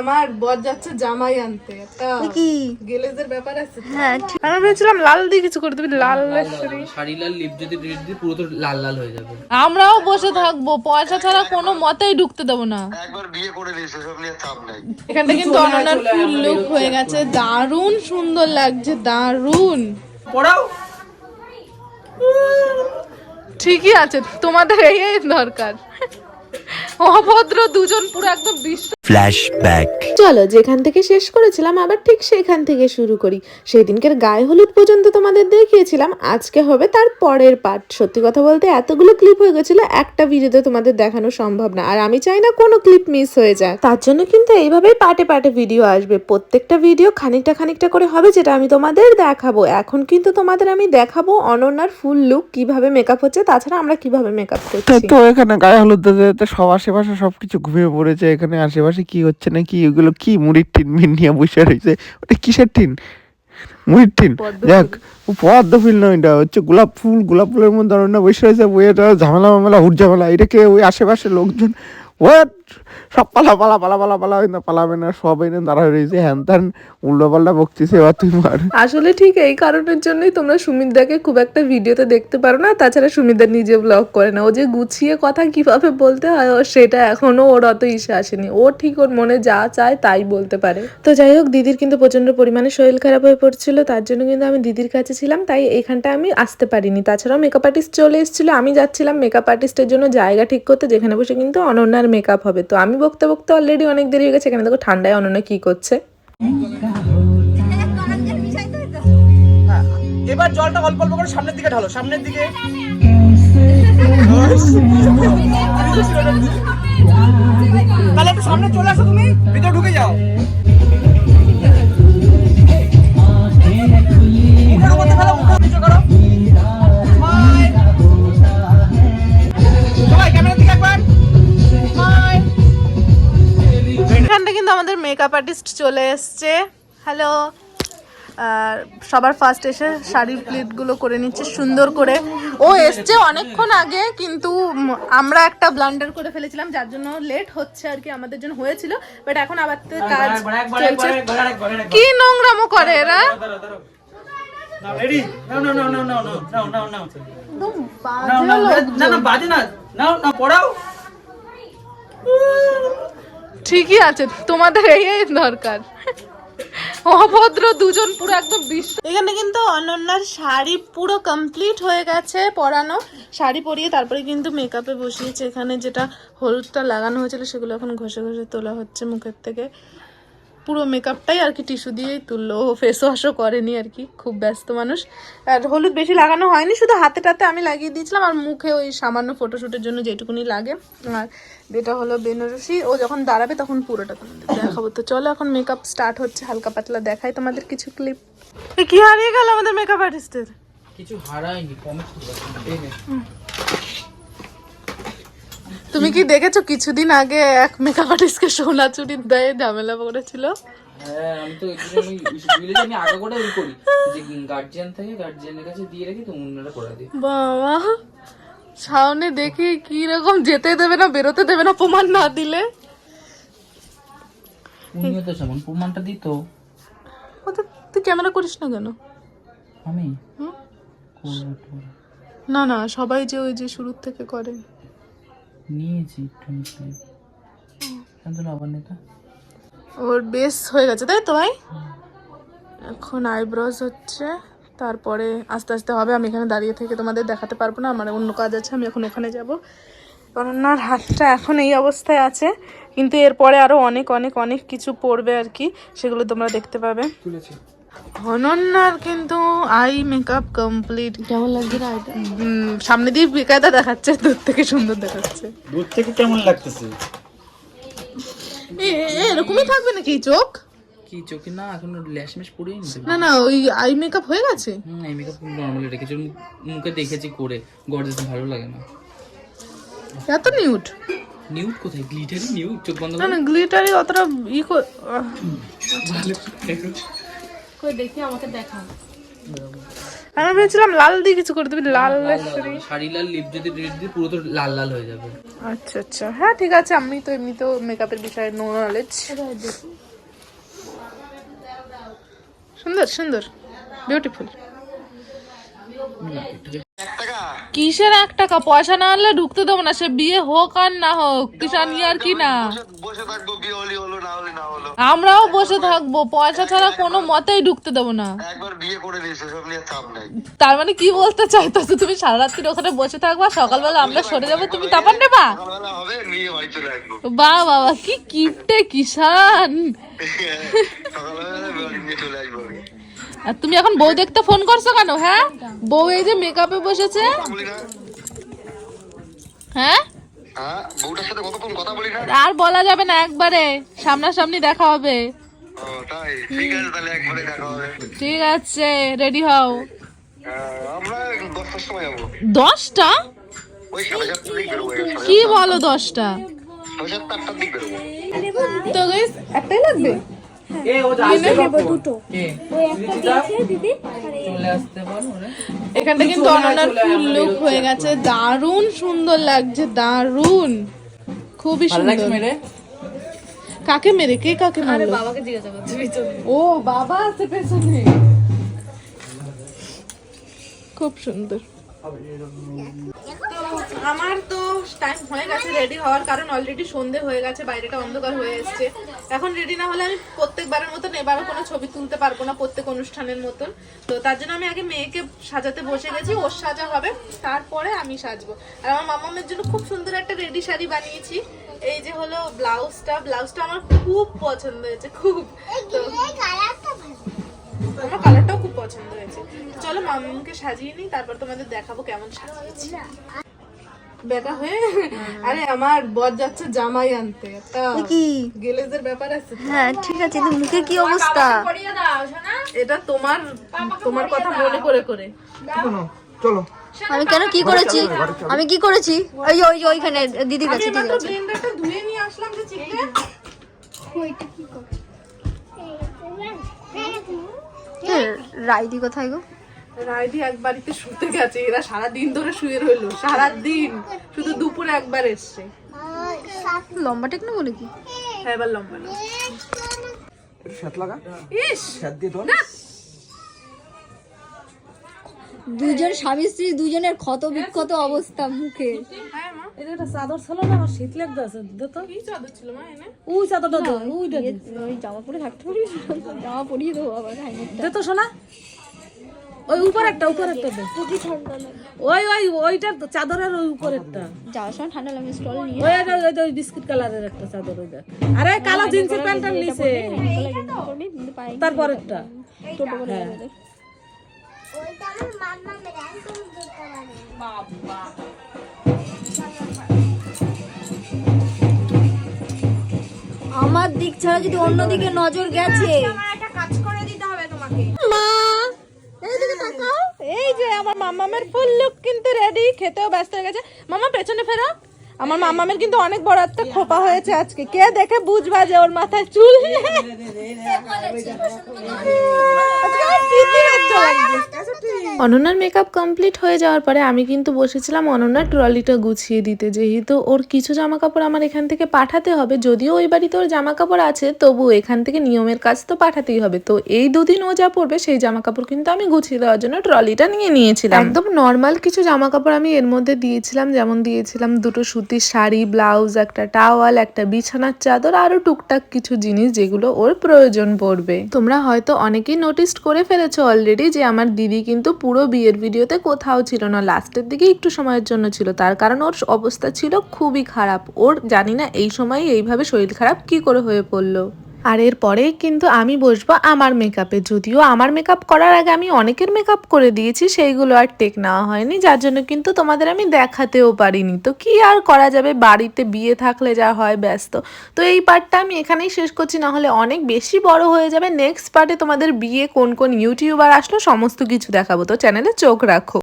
আমার বর যাচ্ছে জামাই আনতে। কি? গেলেজের ব্যাপার আছে হ্যাঁ আমি ভেবেছিলাম লাল দিয়ে কিছু করে তুমি লাল শাড়ি লাল লিপ যদি রেড দিয়ে পুরো তো লাল লাল হয়ে যাবে। আমরাও বসে থাকব পয়সা ছাড়া কোনো মতেই ঢুকতে দেবো না। একবার বিয়ে করে নিস সেসব নিয়ে চাপ নাই। এখানটা কিন্তু অনন্যার ফুল লুক হয়ে গেছে দারুণ সুন্দর লাগছে দারুণ। পড়াও। ঠিকই আছে তোমাদের এই এই দরকার। অভদ্র দুজন পুরো একদম বিশ্ব Flashback. চলো যেখান থেকে শেষ করেছিলাম আবার ঠিক সেখান থেকে শুরু করি। সেই দিনকের গায়ে হলুদ পর্যন্ত তোমাদের দেখিয়েছিলাম আজকে হবে তার পরের পার্ট সত্যি কথা বলতে এতগুলো ক্লিপ হয়ে গেছিল একটা ভিডিওতে তোমাদের দেখানো সম্ভব না আর আমি চাই না কোনো ক্লিপ মিস হয়ে যায়। তার জন্য কিন্তু এইভাবেই পার্টে পার্টে ভিডিও আসবে। প্রত্যেকটা ভিডিও খানিকটা খানিকটা করে হবে যেটা আমি তোমাদের দেখাবো। এখন কিন্তু তোমাদের আমি দেখাবো অনন্যার ফুল লুক কীভাবে মেকআপ হচ্ছে তাছাড়া আমরা কীভাবে মেকআপ করছি। তো এখানে গায়ে হলুদ দিতে সব আশেপাশে সবকিছু ঘুমিয়ে পড়েছে এখানে আশেপাশে কি হচ্ছে নাকি? ওগুলো কি মুড়ির টিন মিন নিয়ে বসে রয়েছে? ওটা কিসের টিন? মুড়ির দেখ ও পদ্ম ফুল নয় এটা হচ্ছে গোলাপ ফুল গোলাপ ফুলের মধ্যে অন্য বসে রয়েছে বই এটা ঝামেলা মামেলা হুট ঝামেলা এটাকে ওই আশেপাশে লোকজন? ওয়াট সব পালা পালা পালা পালা পালা না পালাবে না সব এনে দাঁড়া রয়েছে হ্যান ত্যান উল্টো পাল্টা বকতেছে এবার তুই মার। আসলে ঠিক এই কারণের জন্যই তোমরা সুমিতদাকে খুব একটা ভিডিওতে দেখতে পারো না তাছাড়া সুমিতদা নিজে ব্লগ করে না ও যে গুছিয়ে কথা কীভাবে বলতে হয় সেটা এখনও ওর অত ইসে আসেনি ও ঠিক ওর মনে যা চায় তাই বলতে পারে। তো যাই হোক দিদির কিন্তু প্রচণ্ড পরিমাণে শরীর খারাপ হয়ে পড়ছিল তার জন্য কিন্তু আমি দিদির কাছে ছিলাম, তাই এখানটা আমি আসতে পারিনি। তাছাড়াও মেকআপ আর্টিস্ট চলে এসেছিল, আমি যাচ্ছিলাম মেকআপ আর্টিস্টের জন্য জায়গা ঠিক করতে, যেখানে বসে কিন্তু অনন্যার মেকআপ হবে। তো আমি বকতে বকতে অলরেডি অনেক দেরি হয়ে গেছে, এখানে দেখো ঠান্ডায় অনন্যা কি করছে। এবার জলটা অল্প অল্প করে সামনের দিকে ঢালো, সামনের দিকে। তাহলে একটু সামনে চলে আসো তুমি, ভিতরে ঢুকে যাও। আর্টিস্ট চলে এসছে। হ্যালো আর সবার ফার্স্ট এসে শাড়ির প্লেটগুলো করে নিচ্ছে সুন্দর করে। ও এসছে অনেকক্ষণ আগে কিন্তু আমরা একটা ব্লান্ডার করে ফেলেছিলাম যার জন্য লেট হচ্ছে আর কি আমাদের জন্য হয়েছিল। বাট এখন আবার তো কাজ চলছে। কি নোংরামো করে এরা? একদম বাজে না না ঠিকই আছে, তোমাদের এই দরকার। অভদ্র দুজন পুরো একদম বিশ্ব এখানে কিন্তু অনন্যার শাড়ি পুরো কমপ্লিট হয়ে গেছে পরানো। শাড়ি পরিয়ে তারপরে কিন্তু মেকআপে বসিয়েছে। এখানে যেটা হলুদটা লাগানো হয়েছিল, সেগুলো এখন ঘষে ঘষে তোলা হচ্ছে মুখের থেকে। পুরো মেকআপটাই আর কি টিস্যু দিয়েই তুললো। ও ফেস ওয়াশও করেনি আর কি খুব ব্যস্ত মানুষ। আর হলুদ বেশি লাগানো হয়নি শুধু হাতে টাতে আমি লাগিয়ে দিয়েছিলাম। আর মুখে ওই সামান্য ফটোশ্যুটের জন্য যেটুকুনি লাগে। আর যেটা হলো বেনারসি। ও যখন দাঁড়াবে তখন পুরোটা তোমাদের দেখাবো। তো চলো এখন মেকআপ স্টার্ট হচ্ছে হালকা পাতলা দেখাই তোমাদের কিছু ক্লিপ কি হারিয়ে গেল আমাদের মেকআপ আর্টিস্টের কিছু হারায়নি কমে এই নে। তুমি কি দেখেছ কিছুদিন আগে এক মেকআপ আর্টিস্টকে সোনা চুরি দেয় ঝামেলা করেছিল? হ্যাঁ আমি তো আমি আমি আগে করে ওই করি। যে গার্জিয়ান থাকে গার্জিয়ানের কাছে দিয়ে রেখে তো অন্যরা করে দিই বাবা সামনে দেখি কি রকম যেতে দেবে না বেরোতে দেবে না প্রমাণ না দিলে। উনিও তো যেমন প্রমাণটা দিত। ও তো তুই ক্যামেরা করিস না কেন? আমি? হুম? না না সবাই যে ওই যে শুরুর থেকে করে। নিয়েছি একটু নেতা ওর বেস হয়ে গেছে তাই তো ভাই? এখন আইব্রোজ হচ্ছে তারপরে আস্তে আস্তে হবে আমি এখানে দাঁড়িয়ে থেকে তোমাদের দেখাতে পারব না আমার অন্য কাজ আছে আমি এখন ওখানে যাব। অনন্যার হাতটা এখন এই অবস্থায় আছে কিন্তু এরপরে আরও অনেক অনেক অনেক কিছু পড়বে আর কি সেগুলো তোমরা দেখতে পাবে। তুলেছি। অনন্যার কিন্তু আই মেকআপ কমপ্লিট। কেমন লাগছে না এটা? সামনে দিয়ে বেকায়দা দেখাচ্ছে দূর থেকে সুন্দর দেখাচ্ছে। দূর থেকে কেমন লাগতেছে? এরকমই থাকবে নাকি চোখ? কি চোখে? না এখন ল্যাশ ম্যাশ পড়েই না। না ওই আই মেকআপ হয়ে গেছে? হুম এই মেকআপ নর্মালি রেখেছি মুখে দেখেছি করে গর্জেস ভালো লাগে না। এত নিউট নিউট কোথায়? গ্লিটারি নিউট চোখ বন্ধ না না গ্লিটারি অতটা ই কর- ভালো কই দেখি আমাকে দেখা আমি ভেবেছিলাম লাল দিয়ে কিছু করে দিবি লাল লাল লাল শাড়ি লাল লিপ যদি রেড দিই পুরো তো লাল লাল হয়ে যাবে। আচ্ছা আচ্ছা। হ্যাঁ ঠিক আছে আমি তো এমনিতেও মেকআপের বিষয়ে নো নলেজ সুন্দর সুন্দর। বিউটিফুল কিসের এক টাকা? পয়সা না আনলে ঢুকতে দেবো না সে বিয়ে হোক আর না হোক কিষান আর কি না? বসে- বসে থাকব বিয়ে হলি হলো না হলে না হলো। আমরাও বসে থাকব পয়সা ছাড়া কোনো মতেই ঢুকতে দেবো না। একবার বিয়ে করে নিস সেসব নিয়ে চাপ নাই। তার মানে কি বলতে চাইতেছো তুমি সারা রাত্রি ওখানে বসে থাকবা সকালবেলা আমরা সরে যাব তুমি তাপান নেবা? হবে নিয়ে বাড়ি চলে আসব। বা বাবা কি কিপটে কিষান সকালবেলা নিয়ে চলে আসব। আর তুমি এখন বউ দেখতে ফোন করছ কেন হ্যাঁ? বউ এই যে মেকআপে বসেছে। হ্যাঁ? হ্যাঁ বউটার সাথে কতক্ষণ কথা বলি না? আর বলা যাবে না একবারে সামনাসামনি দেখা হবে। ঠিক আছে দেখা হবে। ঠিক আছে রেডি হও। হ্যাঁ, দশটা? কি বলো দশটা? একটাই লাগবে? এখানটা কিন্তু অননার ফুল লুক হয়ে গেছে। দারুণ সুন্দর লাগছে দারুণ। খুবই সুন্দর। কাকে মেরে? কে কাকে মারলো? ও বাবা আছে পেছনে। খুব সুন্দর। আমার তো টাইম হয়ে গেছে রেডি হওয়ার কারণ অলরেডি সন্ধে হয়ে গেছে বাইরেটা অন্ধকার হয়ে এসেছে। এখন রেডি না হলে আমি প্রত্যেকবারের মতন এবারও কোনো ছবি তুলতে পারব না, প্রত্যেক অনুষ্ঠানের মতন। তো তার জন্য আমি আগে মেয়েকে সাজাতে বসে গেছি, ওর সাজা হবে, তারপরে আমি সাজবো। আর আমার মামামের জন্য খুব সুন্দর একটা রেডি শাড়ি বানিয়েছি। এই যে হলো ব্লাউজটা ব্লাউজটা আমার খুব পছন্দ হয়েছে, খুব। তো আমার কালারটাও খুব পছন্দ হয়েছে। চলো মামুকে সাজিয়ে নিই, তারপর তোমাদের দেখাবো কেমন সাজিয়েছি। বেটা হয়ে আরে আমার বর যাচ্ছে জামাই আনতে। কি? গেলেজের ব্যাপার আছে হ্যাঁ ঠিক আছে কিন্তু মুখে কি অবস্থা? এটা তোমার তোমার কথা মনে করে। করে আমি কেন কি করেছি? আমি কি করেছি? ওই ওই ওইখানে দিদি কাছে কাছে ব্লেন্ডারটা ধুয়ে নিয়ে আসলাম যে চিকলে এ, রাইদি কোথায় গো? রাইডি এক বাড়িতে শুতে গেছে এরা সারা দিন ধরে শুয়ে রইল সারা দিন শুধু দুপুরে একবার এসছে। লম্বা টেক না বলে কি? হ্যাঁ এবার লম্বা না। ইস! না! দুজন স্বামী স্ত্রী দুজনের ক্ষত বিক্ষত অবস্থা মুখে। হ্যাঁ মা। চাদর ছিল না আমার শীত লাগতে আছে দে তো। কি চাদর ছিল মা এনে? ওই চাদরটা দে ওইটা ওই জামা পরে থাকতে পারি। জামা পরিয়ে দেবো আবার দে তো শোনা ওই উপর একটা উপর একটা দে। ওই ওই ওইটার চাদরের ওই উপরেরটা। যাওয়ার সময় ঠান্ডা লাগে স্টল নিয়ে ওই একটা ওই ওই বিস্কিট কালারের একটা চাদর ওইটা আরে কালো জিন্সের প্যান্টটা নিছে। তারপরেরটা। টোটো করে যাবে। ওদের। আমার দিক ছাড়া যদি অন্যদিকে নজর গেছে। আমার মামামের ফুল লুক কিন্তু রেডি খেতেও ব্যস্ত হয়ে গেছে। মামা পেছনে ফেরো। আমার মামামের কিন্তু অনেক বড় একটা খোপা হয়েছে আজকে। কে দেখে বুঝবা যে ওর মাথায় চুল। অনন্যার মেকআপ কমপ্লিট হয়ে যাওয়ার পরে আমি কিন্তু বসেছিলাম অনন্যার ট্রলিটা গুছিয়ে দিতে যেহেতু ওর কিছু জামা কাপড় আমার এখান থেকে পাঠাতে হবে। যদিও ওই বাড়িতে ওর জামা কাপড় আছে তবু এখান থেকে নিয়মের কাজ তো পাঠাতেই হবে। তো এই দুদিন ও যা পড়বে সেই জামা কাপড় কিন্তু আমি গুছিয়ে দেওয়ার জন্য ট্রলিটা নিয়ে নিয়েছিলাম। একদম নর্মাল কিছু জামা কাপড় আমি এর মধ্যে দিয়েছিলাম যেমন দিয়েছিলাম দুটো সুতির শাড়ি, ব্লাউজ, একটা টাওয়াল, একটা বিছানার চাদর, আরও টুকটাক কিছু জিনিস যেগুলো ওর প্রয়োজন পড়বে। তোমরা হয়তো অনেকেই নোটিস করে ফেলেছো অলরেডি যে আমার দিদি কিন্তু পুরো বিয়ের ভিডিওতে কোথাও ছিল না লাস্টের দিকে একটু সময়ের জন্য ছিল। তার কারণ ওর অবস্থা ছিল খুবই খারাপ। ওর জানি না এই সময় এইভাবে শরীর খারাপ কি করে হয়ে পড়ল। আর এরপরে কিন্তু আমি বসবো আমার মেকআপে যদিও আমার মেকআপ করার আগে আমি অনেকের মেকআপ করে দিয়েছি, সেইগুলো আর টেক নেওয়া হয়নি। যার জন্য কিন্তু তোমাদের আমি দেখাতেও পারিনি। তো কি আর করা যাবে? বাড়িতে বিয়ে থাকলে যা হয়, ব্যস্ত। তো এই পার্টটা আমি এখানেই শেষ করছি না হলে অনেক বেশি বড় হয়ে যাবে। নেক্সট পার্টে তোমাদের বিয়ে কোন কোন ইউটিউবার আসলো, সমস্ত কিছু দেখাবো। তো চ্যানেলে চোখ রাখো।